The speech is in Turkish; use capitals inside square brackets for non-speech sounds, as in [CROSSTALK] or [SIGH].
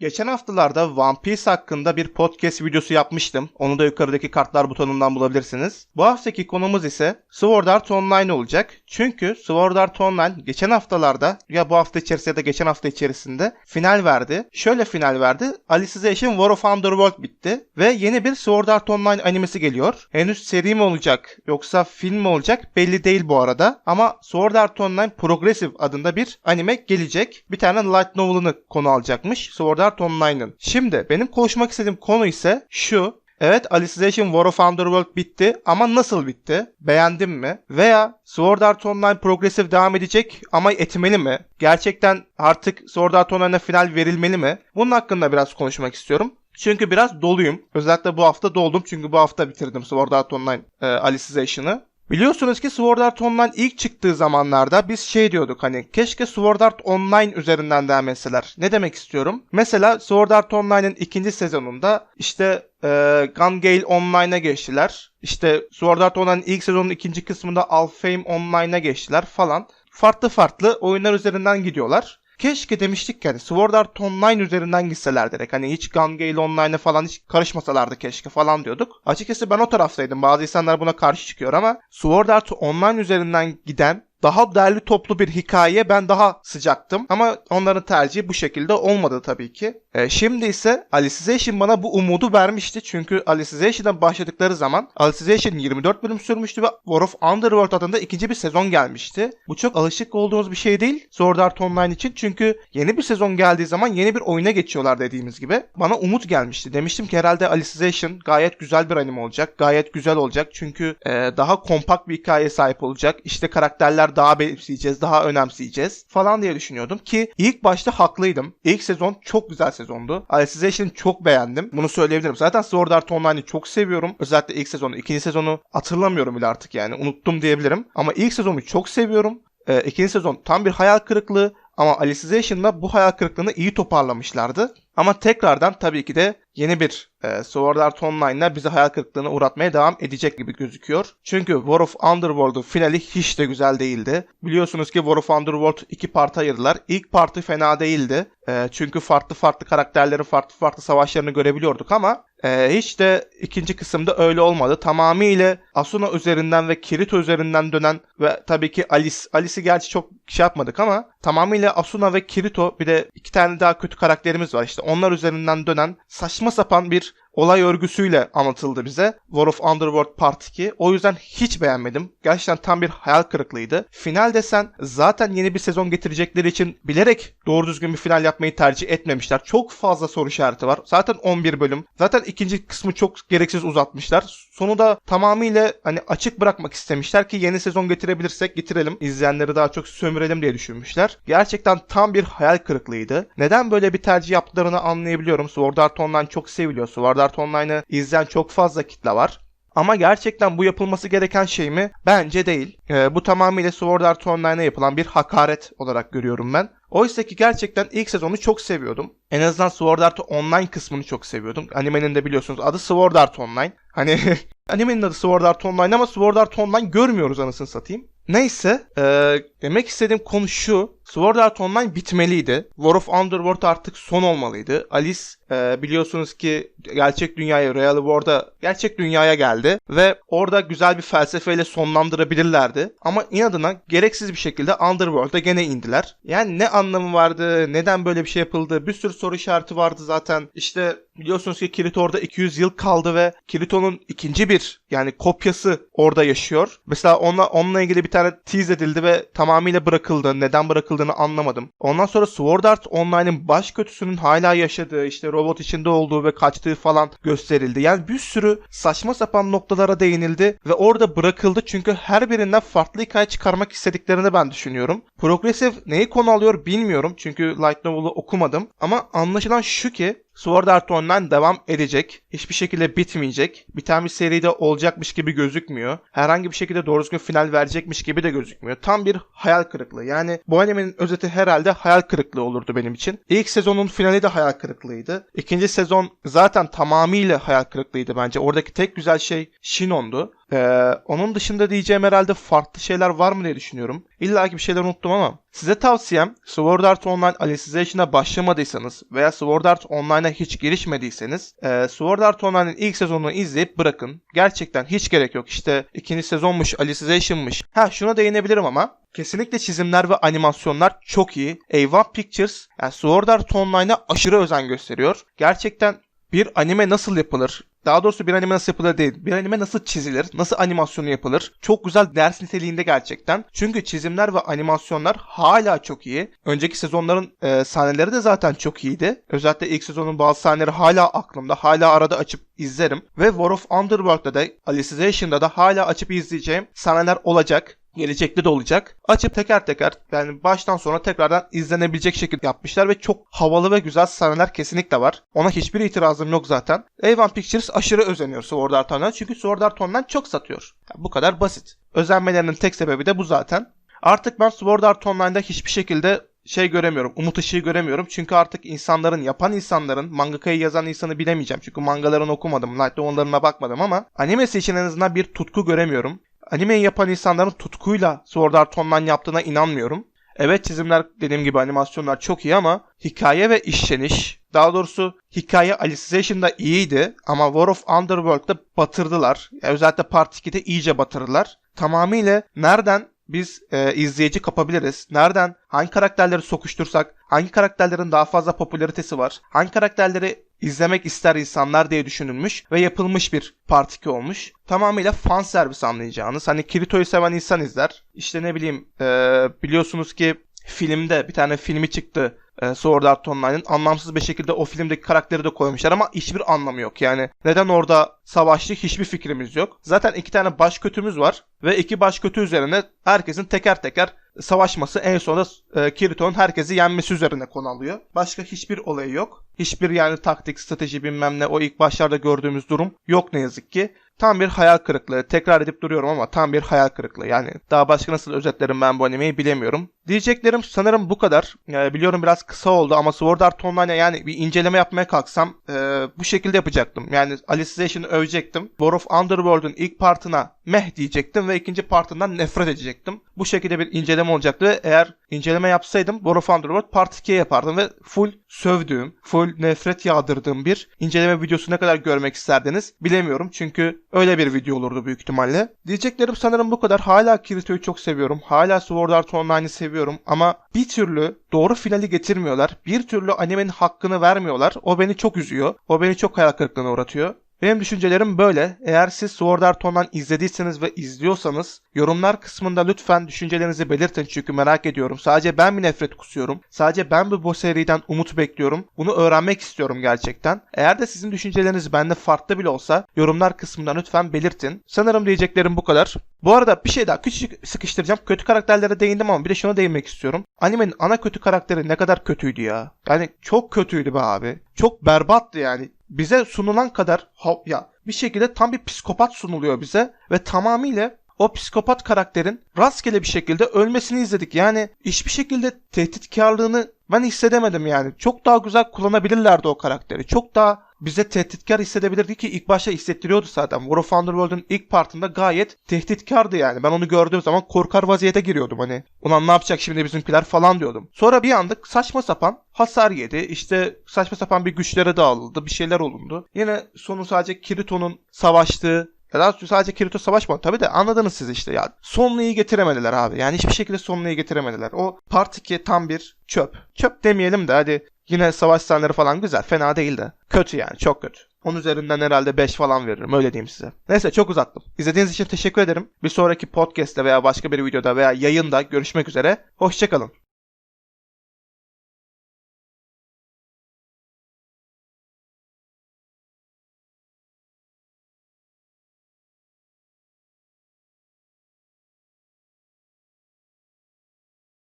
Geçen haftalarda One Piece hakkında bir podcast videosu yapmıştım. Onu da yukarıdaki kartlar butonundan bulabilirsiniz. Bu haftaki konumuz ise Sword Art Online olacak. Çünkü Sword Art Online geçen haftalarda ya bu hafta içerisinde ya da geçen hafta içerisinde final verdi. Şöyle final verdi. Alicization War of Underworld bitti. Ve yeni bir Sword Art Online animesi geliyor. Henüz seri mi olacak yoksa film mi olacak belli değil bu arada. Ama Sword Art Online Progressive adında bir anime gelecek. Bir tane light novel'ını konu alacakmış. Sword Art Online'ın. Şimdi benim konuşmak istediğim konu ise şu. Evet Alicization War of Underworld bitti ama nasıl bitti? Beğendim mi? Veya Sword Art Online Progressive devam edecek ama etmeli mi? Gerçekten artık Sword Art Online'a final verilmeli mi? Bunun hakkında biraz konuşmak istiyorum. Çünkü biraz doluyum. Özellikle bu hafta doldum çünkü bu hafta bitirdim Sword Art Online e, Alicizations'ı. Biliyorsunuz ki Sword Art Online ilk çıktığı zamanlarda biz şey diyorduk hani keşke Sword Art Online üzerinden devam etseler. Ne demek istiyorum? Mesela Sword Art Online'ın ikinci sezonunda işte e, Gun Gale Online'a geçtiler. İşte Sword Art Online'ın ilk sezonun ikinci kısmında Alfheim Online'a geçtiler falan. Farklı farklı oyunlar üzerinden gidiyorlar. Keşke demiştik yani Sword Art Online üzerinden gitseler direkt. Hani hiç Gun Gale Online'a falan hiç karışmasalardı keşke falan diyorduk. Açıkçası ben o taraftaydım. Bazı insanlar buna karşı çıkıyor ama Sword Art Online üzerinden giden daha değerli toplu bir hikaye ben daha sıcaktım. Ama onların tercihi bu şekilde olmadı tabii ki. E, şimdi ise Alicization bana bu umudu vermişti. Çünkü Alicization'dan başladıkları zaman Alicization 24 bölüm sürmüştü ve War of Underworld adında ikinci bir sezon gelmişti. Bu çok alışık olduğumuz bir şey değil Sword Art Online için. Çünkü yeni bir sezon geldiği zaman yeni bir oyuna geçiyorlar dediğimiz gibi. Bana umut gelmişti. Demiştim ki herhalde Alicization gayet güzel bir anime olacak. Gayet güzel olacak. Çünkü e, daha kompakt bir hikaye sahip olacak. İşte karakterler daha belirleyeceğiz, daha önemseyeceğiz falan diye düşünüyordum ki ilk başta haklıydım. İlk sezon çok güzel sezondu. Alicization çok beğendim. Bunu söyleyebilirim. Zaten Sword Art Online'ı çok seviyorum. Özellikle ilk sezonu, ikinci sezonu hatırlamıyorum bile artık yani. Unuttum diyebilirim. Ama ilk sezonu çok seviyorum. Ee, ikinci sezon tam bir hayal kırıklığı ama Alicizations'da bu hayal kırıklığını iyi toparlamışlardı. Ama tekrardan tabii ki de yeni bir e, Sword Art Online'la bizi hayal kırıklığına uğratmaya devam edecek gibi gözüküyor. Çünkü War of Underworld'un finali hiç de güzel değildi. Biliyorsunuz ki War of Underworld iki parta ayırdılar. İlk partı fena değildi. E, çünkü farklı farklı karakterlerin farklı farklı savaşlarını görebiliyorduk ama e, hiç de ikinci kısımda öyle olmadı. Tamamıyla Asuna üzerinden ve Kirito üzerinden dönen ve tabii ki Alice. Alice'i gerçi çok şey yapmadık ama tamamıyla Asuna ve Kirito bir de iki tane daha kötü karakterimiz var işte. Onlar üzerinden dönen saçma sapan bir olay örgüsüyle anlatıldı bize. War of Underworld Part 2. O yüzden hiç beğenmedim. Gerçekten tam bir hayal kırıklığıydı. Final desen zaten yeni bir sezon getirecekleri için bilerek doğru düzgün bir final yapmayı tercih etmemişler. Çok fazla soru işareti var. Zaten 11 bölüm. Zaten ikinci kısmı çok gereksiz uzatmışlar. Sonu da tamamıyla hani açık bırakmak istemişler ki yeni sezon getirebilirsek getirelim. İzleyenleri daha çok sömürelim diye düşünmüşler. Gerçekten tam bir hayal kırıklığıydı. Neden böyle bir tercih yaptıklarını anlayabiliyorum. Sword Art Online çok seviliyor. Sword Art Online'ı izleyen çok fazla kitle var. Ama gerçekten bu yapılması gereken şey mi? Bence değil. Ee, bu tamamıyla Sword Art Online'a yapılan bir hakaret olarak görüyorum ben. Oysa ki gerçekten ilk sezonu çok seviyordum. En azından Sword Art Online kısmını çok seviyordum. Animenin de biliyorsunuz adı Sword Art Online. Hani [LAUGHS] animenin adı Sword Art Online ama Sword Art Online görmüyoruz anasını satayım. Neyse, e, demek istediğim konu şu. Sword Art Online bitmeliydi. War of Underworld artık son olmalıydı. Alice e, biliyorsunuz ki gerçek dünyaya, Real War'da gerçek dünyaya geldi ve orada güzel bir felsefeyle sonlandırabilirlerdi. Ama inadına gereksiz bir şekilde Underworld'a gene indiler. Yani ne anlamı vardı, neden böyle bir şey yapıldı, bir sürü soru işareti vardı zaten. İşte biliyorsunuz ki Kirito orada 200 yıl kaldı ve Kirito'nun ikinci bir yani kopyası orada yaşıyor. Mesela onunla, onunla ilgili bir tane tease edildi ve tamamıyla bırakıldı. Neden bırakıldığını anlamadım. Ondan sonra Sword Art Online'ın baş kötüsünün hala yaşadığı, işte robot içinde olduğu ve kaçtığı falan gösterildi. Yani bir sürü saçma sapan noktalara değinildi ve orada bırakıldı çünkü her birinden farklı hikaye çıkarmak istediklerini ben düşünüyorum. Progressive neyi konu alıyor bilmiyorum çünkü Light Novel'ı okumadım ama anlaşılan şu ki Sword Art Online devam edecek. Hiçbir şekilde bitmeyecek. Bir tane bir seride olacakmış gibi gözükmüyor. Herhangi bir şekilde doğru düzgün final verecekmiş gibi de gözükmüyor. Tam bir hayal kırıklığı. Yani bu animenin özeti herhalde hayal kırıklığı olurdu benim için. İlk sezonun finali de hayal kırıklığıydı. İkinci sezon zaten tamamıyla hayal kırıklığıydı bence. Oradaki tek güzel şey Shinon'du. Ee, onun dışında diyeceğim herhalde farklı şeyler var mı diye düşünüyorum. İlla ki bir şeyler unuttum ama size tavsiyem Sword Art Online Alicizzation'a başlamadıysanız veya Sword Art Online'a hiç girişmediyseniz e, Sword Art Online'ın ilk sezonunu izleyip bırakın. Gerçekten hiç gerek yok. İşte ikinci sezonmuş, Alicizzation'mış. Ha şuna değinebilirim ama Kesinlikle çizimler ve animasyonlar çok iyi. A1 Pictures yani Sword Art Online'a aşırı özen gösteriyor. Gerçekten bir anime nasıl yapılır? Daha doğrusu bir anime nasıl yapılır değil. Bir anime nasıl çizilir? Nasıl animasyonu yapılır? Çok güzel ders niteliğinde gerçekten. Çünkü çizimler ve animasyonlar hala çok iyi. Önceki sezonların e, sahneleri de zaten çok iyiydi. Özellikle ilk sezonun bazı sahneleri hala aklımda. Hala arada açıp izlerim. Ve War of Underworld'da da Alicizzation'da da hala açıp izleyeceğim sahneler olacak gelecekte de olacak. Açıp teker teker yani baştan sona tekrardan izlenebilecek şekilde yapmışlar ve çok havalı ve güzel sahneler kesinlikle var. Ona hiçbir itirazım yok zaten. A1 Pictures aşırı özeniyor Sword Art Online çünkü Sword Art Online çok satıyor. Yani bu kadar basit. Özenmelerinin tek sebebi de bu zaten. Artık ben Sword Art Online'da hiçbir şekilde şey göremiyorum. Umut ışığı göremiyorum. Çünkü artık insanların, yapan insanların, mangakayı yazan insanı bilemeyeceğim. Çünkü mangalarını okumadım, light novel'larına bakmadım ama animesi için en azından bir tutku göremiyorum animeyi yapan insanların tutkuyla Sword Art Online yaptığına inanmıyorum. Evet çizimler dediğim gibi animasyonlar çok iyi ama hikaye ve işleniş daha doğrusu hikaye Alicizzation'da iyiydi ama War of Underworld'da batırdılar. Yani özellikle Part 2'de iyice batırdılar. Tamamıyla nereden biz e, izleyici kapabiliriz? Nereden hangi karakterleri sokuştursak, hangi karakterlerin daha fazla popülaritesi var, hangi karakterleri izlemek ister insanlar diye düşünülmüş ve yapılmış bir Part 2 olmuş. Tamamıyla fan servis anlayacağınız. Hani Kirito'yu seven insan izler. İşte ne bileyim e, biliyorsunuz ki filmde bir tane filmi çıktı e, Sword Art Online'ın anlamsız bir şekilde o filmdeki karakteri de koymuşlar ama hiçbir anlamı yok. Yani neden orada savaştı hiçbir fikrimiz yok. Zaten iki tane baş kötümüz var ve iki baş kötü üzerine herkesin teker teker savaşması en sonunda e, Kirito'nun herkesi yenmesi üzerine konu alıyor. Başka hiçbir olayı yok. Hiçbir yani taktik, strateji bilmem ne o ilk başlarda gördüğümüz durum yok ne yazık ki. Tam bir hayal kırıklığı. Tekrar edip duruyorum ama tam bir hayal kırıklığı. Yani daha başka nasıl özetlerim ben bu animeyi bilemiyorum. Diyeceklerim sanırım bu kadar. Yani biliyorum biraz kısa oldu ama Sword Art Online'a yani bir inceleme yapmaya kalksam e, bu şekilde yapacaktım. Yani Alicizzation'ı övecektim. War of Underworld'un ilk partına meh diyecektim ve ikinci partından nefret edecektim. Bu şekilde bir inceleme olacaktı. Eğer inceleme yapsaydım War of Underworld Part 2'ye yapardım ve full sövdüğüm, full nefret yağdırdığım bir inceleme videosu ne kadar görmek isterdiniz bilemiyorum. Çünkü öyle bir video olurdu büyük ihtimalle. Diyeceklerim sanırım bu kadar. Hala Kirito'yu çok seviyorum. Hala Sword Art Online'ı seviyorum ama bir türlü doğru finali getirmiyorlar. Bir türlü animenin hakkını vermiyorlar. O beni çok üzüyor. O beni çok hayal kırıklığına uğratıyor. Benim düşüncelerim böyle. Eğer siz Sword Art Online izlediyseniz ve izliyorsanız yorumlar kısmında lütfen düşüncelerinizi belirtin çünkü merak ediyorum. Sadece ben mi nefret kusuyorum? Sadece ben mi bu seriden umut bekliyorum? Bunu öğrenmek istiyorum gerçekten. Eğer de sizin düşünceleriniz bende farklı bile olsa yorumlar kısmında lütfen belirtin. Sanırım diyeceklerim bu kadar. Bu arada bir şey daha küçük sıkıştıracağım. Kötü karakterlere değindim ama bir de şuna değinmek istiyorum. Animenin ana kötü karakteri ne kadar kötüydü ya. Yani çok kötüydü be abi. Çok berbattı yani bize sunulan kadar ya bir şekilde tam bir psikopat sunuluyor bize ve tamamıyla o psikopat karakterin rastgele bir şekilde ölmesini izledik. Yani hiçbir şekilde tehditkarlığını ben hissedemedim yani. Çok daha güzel kullanabilirlerdi o karakteri. Çok daha bize tehditkar hissedebilirdi ki ilk başta hissettiriyordu zaten. War of Underworld'un ilk partında gayet tehditkardı yani. Ben onu gördüğüm zaman korkar vaziyete giriyordum hani. Ulan ne yapacak şimdi bizimkiler falan diyordum. Sonra bir anda saçma sapan hasar yedi. İşte saçma sapan bir güçlere dağıldı. Bir şeyler olundu. Yine sonu sadece Kirito'nun savaştığı ya daha sadece Kirito savaşmadı tabi de anladınız siz işte ya. Sonunu getiremediler abi. Yani hiçbir şekilde sonunu getiremediler. O part 2 tam bir çöp. Çöp demeyelim de hadi yine savaş sahneleri falan güzel. Fena değil de. Kötü yani çok kötü. Onun üzerinden herhalde 5 falan veririm öyle diyeyim size. Neyse çok uzattım. İzlediğiniz için teşekkür ederim. Bir sonraki podcast'te veya başka bir videoda veya yayında görüşmek üzere. Hoşçakalın.